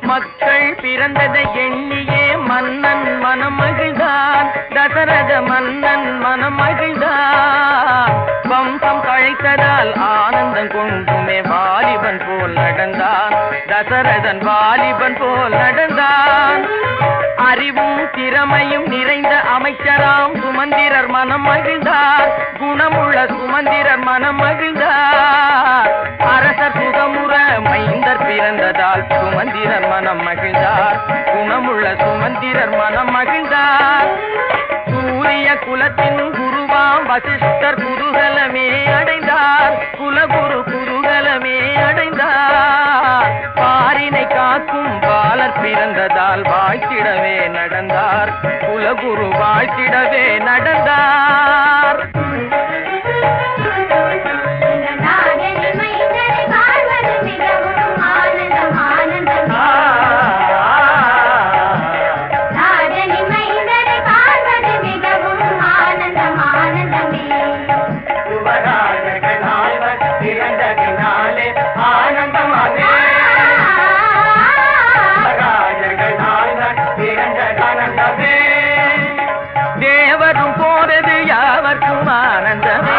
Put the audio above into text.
மக்கள் பிறந்ததை எண்ணியே மன்னன் மனம் தசரத மன்னன் மனம் வம்சம் கழைத்ததால் ஆனந்தம் கொண்டுமே வாலிபன் போல் நடந்தான். தசரதன் வாலிபன் போல் நடந்தான். அறிவும் திறமையும் நிறைந்த அமைச்சராம் சுமந்திரர் மனம் மகிழ்ந்தார் குணமுள்ள சுமந்திரர் மனம் மகிழ்ந்தார் மனம் மகிழ்ந்தார். குணமுள்ள சுமந்திரர் மனம் மகிழ்ந்தார். சூரிய குலத்தின் குருவாம் வசிஷ்டர் குதூகலமே அடைந்தார். குலகுரு குதூகலமே அடைந்தார். பாரினை காக்கும் பாலர் பிறந்ததால் வாழ்த்திடவே நடந்தார். குலகுரு வாழ்த்திடவே நட தேவரும் போறது யாவர்க்கும் ஆனந்தமே.